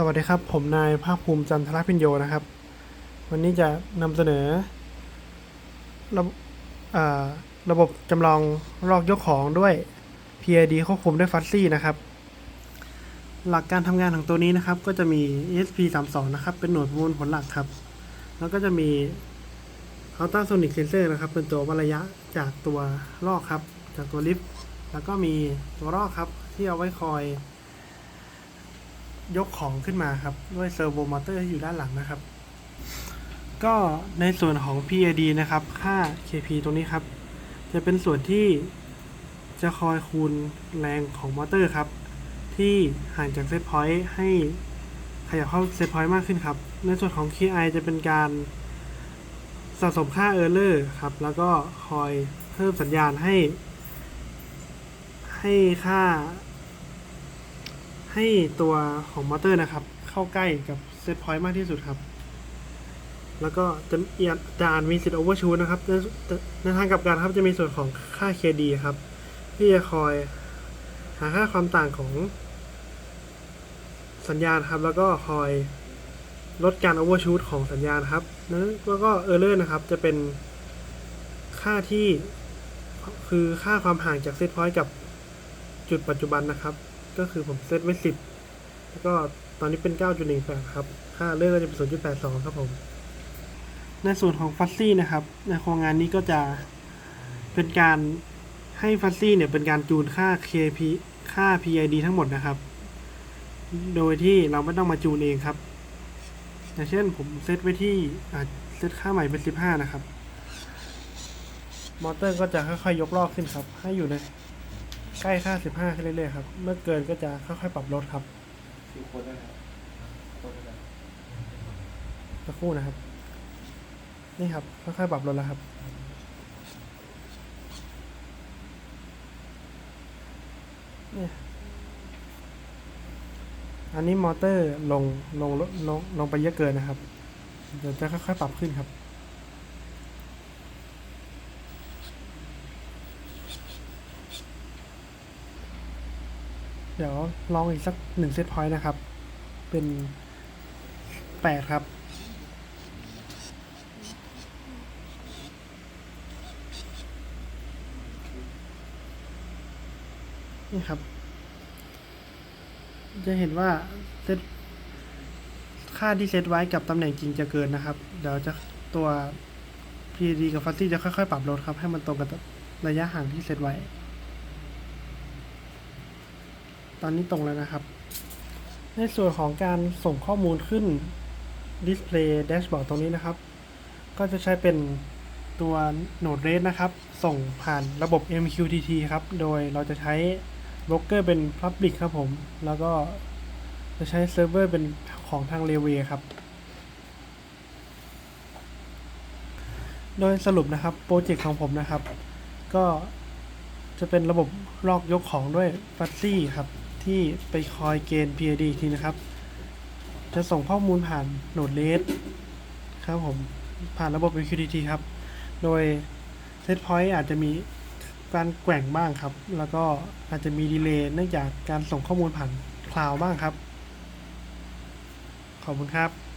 สวัสดีครับ ผมนายภาคภูมิจันทรพิญโยนะครับ วันนี้จะนำเสนอระบอ่าระบบจำลองลอกยกของด้วย PID ควบคุมด้วยฟัซซี่นะครับ หลักการทำงานของตัวนี้นะครับ ก็จะมี ESP32 นะครับ เป็นหน่วยประมวลผลหลักครับ แล้วก็จะมี Ultrasonic Sensor นะครับ เป็นตัววัดระยะจากตัวลอกครับ จากตัวลิฟต์แล้วก็มีตัวลอกครับที่เอาไว้คอย ยกของขึ้นมาครับ ด้วยเซอร์โวมอเตอร์ที่อยู่ด้านหลังนะครับ ก็ในส่วนของ PID นะครับ ค่า KP ตรงนี้ครับ จะเป็นส่วนที่จะคอยคูณแรงของมอเตอร์ครับ ที่ห่างจากเซตพอยต์ให้ขยับเข้าเซตพอยต์มากขึ้นครับ ในส่วนของ KI จะเป็นการสะสมค่า Error ครับ แล้วก็คอยเพิ่มสัญญาณให้ ให้ค่า ให้ตัวของมอเตอร์นะครับ เข้าใกล้กับเซตพอยต์มากที่สุดครับ แล้วก็จะเอียดจานมีสิทธิ์โอเวอร์ชูนะครับในทางกลับกันครับจะมีส่วนของค่า KD ครับ ที่จะคอยหาค่าความต่างของสัญญาณครับ แล้วก็คอยลดการโอเวอร์ชูตของสัญญาณครับแล้วก็เออร์เลอร์นะครับ จะเป็นค่าที่คือค่าความห่างจากเซตพอยต์กับจุดปัจจุบันนะครับ ก็คือผมเซตไว้10แล้วก็ตอนนี้เป็น 9.18 ครับ ค่าเลือกก็จะเป็น0.82 ครับผม ในส่วนของฟัซซี่นะครับ ในโครงงานนี้ก็จะเป็นการให้ฟัซซี่เนี่ยเป็นการจูนค่า KP ค่า PID ทั้งหมดนะครับ โดยที่เราไม่ต้องมาจูนเองครับ อย่างเช่นผมเซตไว้ที่เซตค่าใหม่เป็น 15 นะครับ มอเตอร์ก็จะค่อยๆยกลอกขึ้นครับ ให้อยู่ใน ใกล้ค่า15ขึ้นเรื่อยๆครับ เมื่อเกินก็จะค่อยๆปรับลดครับคือคนได้ครับคนได้สักครู่นะครับ นี่ครับค่อยๆปรับลดแล้วครับเนี่ยอันนี้มอเตอร์ลงลงลงลงลงไปเยอะเกินนะครับ เดี๋ยวจะค่อยๆปรับขึ้นครับ เดี๋ยวลองอีกสักหนึ่งเซตพอยต์นะครับ เป็นแปดครับ นี่ครับ จะเห็นว่าเซตค่าที่เซตไว้กับตำแหน่งจริงจะเกินนะครับ เดี๋ยวจะตัว PD กับฟัซซี่จะค่อยๆ ปรับลดครับ ให้มันตรงกับระยะห่างที่เซตไว้ ตอนนี้ตรงแล้วนะครับ ในส่วนของการส่งข้อมูลขึ้น Display Dashboard ตรงนี้นะครับ ก็จะใช้เป็นตัว Node RED นะครับ ส่งผ่านระบบ MQTT ครับ โดยเราจะใช้โบรกเกอร์เป็น Public ครับผม แล้วก็จะใช้เซิร์ฟเวอร์เป็นของทาง r a i l w a y ครับ โดยสรุปนะครับโปรเจกต์ของผมนะครับ ก็จะเป็นระบบลอกยกของด้วยฟัซซี่ครับ ที่ไปคอยเกณฑ์ PID อีกทีนะครับ จะส่งข้อมูลผ่านโหนดเลสครับผม ผ่านระบบ MQTT ครับ โดยเซตพอยต์อาจจะมีการแกว่งบ้างครับ แล้วก็อาจจะมีดีเลย์เนื่องจากการส่งข้อมูลผ่านคลาวบ้างครับ ขอบคุณครับ